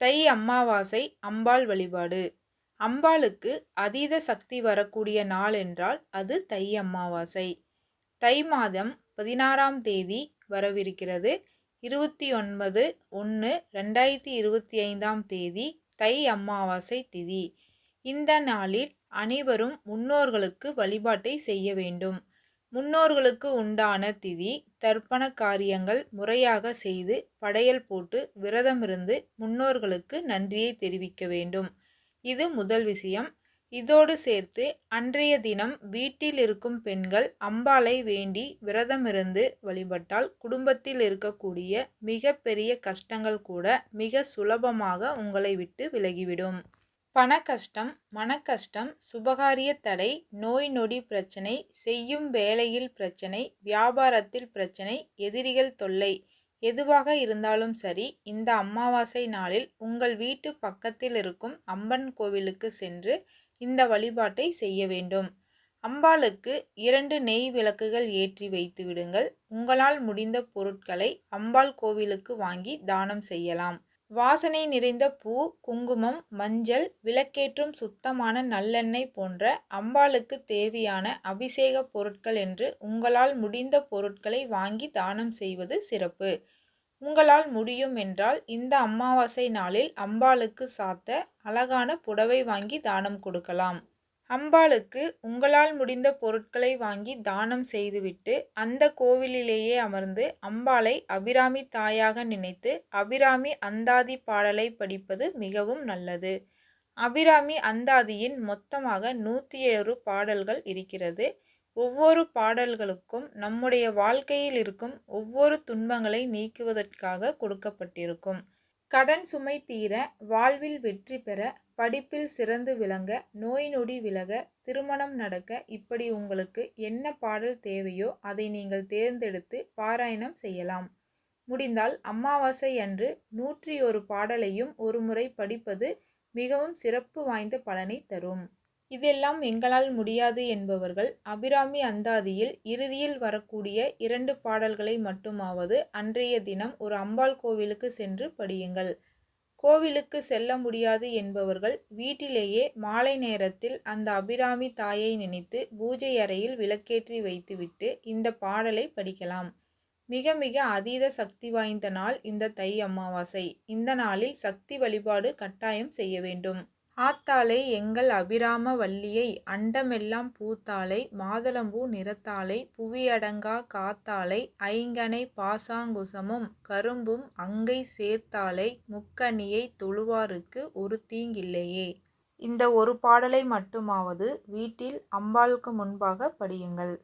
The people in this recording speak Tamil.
தை அமாவாசை அம்பாள் வழிபாடு. அம்பாளுக்கு அதீத சக்தி வரக்கூடிய நாள் என்றால் அது தை அமாவாசை. தை மாதம் பதினாறாம் தேதி வரவிருக்கிறது. இருபத்தி ஒன்பது ஒன்று ரெண்டாயிரத்தி இருபத்தி ஐந்தாம் தேதி தை அமாவாசை திதி. இந்த நாளில் அனைவரும் முன்னோர்களுக்கு வழிபாட்டை செய்ய வேண்டும். முன்னோர்களுக்கு உண்டான திதி தர்ப்பண காரியங்கள் முறையாக செய்து படையல் போட்டு விரதமிருந்து முன்னோர்களுக்கு நன்றியை தெரிவிக்க வேண்டும். இது முதல் விஷயம். இதோடு சேர்த்து அன்றைய தினம் வீட்டில் இருக்கும் பெண்கள் அம்பாளை வேண்டி விரதமிருந்து வழிபட்டால் குடும்பத்தில் இருக்கக்கூடிய மிக பெரிய கஷ்டங்கள் கூட மிக சுலபமாக உங்களை விட்டு விலகிவிடும். பண கஷ்டம் மனக்கஷ்டம் சுபகாரிய தடை நோய் நொடி பிரச்சனை செய்யும் வேலையில் பிரச்சனை வியாபாரத்தில் பிரச்சனை எதிரிகள் தொல்லை எதுவாக இருந்தாலும் சரி இந்த அமாவாசை நாளில் உங்கள் வீட்டு பக்கத்தில் இருக்கும் அம்பன் கோவிலுக்கு சென்று இந்த வழிபாட்டை செய்ய வேண்டும். அம்பாளுக்கு இரண்டு நெய் விளக்குகள் ஏற்றி வைத்து விடுங்கள். உங்களால் முடிந்த பொருட்களை அம்பாள் கோவிலுக்கு வாங்கி தானம் செய்யலாம். வாசனை நிறைந்த பூ குங்குமம் மஞ்சள் விளக்கேற்றும் சுத்தமான நல்லெண்ணெய் போன்ற அம்பாளுக்கு தேவையான அபிஷேக பொருட்கள் என்று உங்களால் முடிந்த பொருட்களை வாங்கி தானம் செய்வது சிறப்பு. உங்களால் முடியும் என்றால் இந்த அமாவாசை நாளில் அம்பாளுக்கு சாத்த அழகான புடவை வாங்கி தானம் கொடுக்கலாம். அம்பாளுக்கு உங்களால் முடிந்த பொருட்களை வாங்கி தானம் செய்துவிட்டு அந்த கோவிலிலேயே அமர்ந்து அம்பாளை அபிராமி தாயாக நினைத்து அபிராமி அந்தாதி பாடலை படிப்பது மிகவும் நல்லது. அபிராமி அந்தாதியின் மொத்தமாக நூற்றி ஏழு பாடல்கள் இருக்கிறது. ஒவ்வொரு பாடல்களுக்கும் நம்முடைய வாழ்க்கையில் இருக்கும் ஒவ்வொரு துன்பங்களை நீக்குவதற்காக கொடுக்கப்பட்டிருக்கும். கடன் சுமை தீர வாழ்வில் வெற்றி பெற படிப்பில் சிறந்து விளங்க நோய் நொடி விலக திருமணம் நடக்க இப்படி உங்களுக்கு என்ன பாடல் தேவையோ அதை நீங்கள் தேர்ந்தெடுத்து பாராயணம் செய்யலாம். முடிந்தால் அமாவாசை அன்று நூற்றி ஒரு பாடலையும் ஒருமுறை படிப்பது மிகவும் சிறப்பு வாய்ந்த பலனை தரும். இதெல்லாம் எங்களால் முடியாது என்பவர்கள் அபிராமி அந்தாதியில் இறுதியில் வரக்கூடிய இரண்டு பாடல்களை மட்டுமாவது அன்றைய தினம் ஒரு அம்பாள் கோவிலுக்கு சென்று படியுங்கள். கோவிலுக்கு செல்ல முடியாது என்பவர்கள் வீட்டிலேயே மாலை நேரத்தில் அந்த அபிராமி தாயை நினைத்து பூஜை அறையில் விளக்கேற்றி வைத்துவிட்டு இந்த பாடலை படிக்கலாம். மிக மிக அதீத சக்தி வாய்ந்த நாள் இந்த தை அமாவாசை. இந்த நாளில் சக்தி வழிபாடு கட்டாயம் செய்ய வேண்டும். ஆத்தாளை எங்கள் அபிராம வள்ளியை அண்டமெல்லாம் பூத்தாளை மாதளம்பூ நிறத்தாளை புவியடங்கா காத்தாளை ஐங்கனை பாசாங்குசமும் கரும்பும் அங்கை சேர்த்தாளை முக்கணியை தொழுவாருக்கு ஒரு தீங்கில்லையே. இந்த ஒரு பாடலை மட்டுமாவது வீட்டில் அம்பாளுக்கு முன்பாக படியுங்கள்.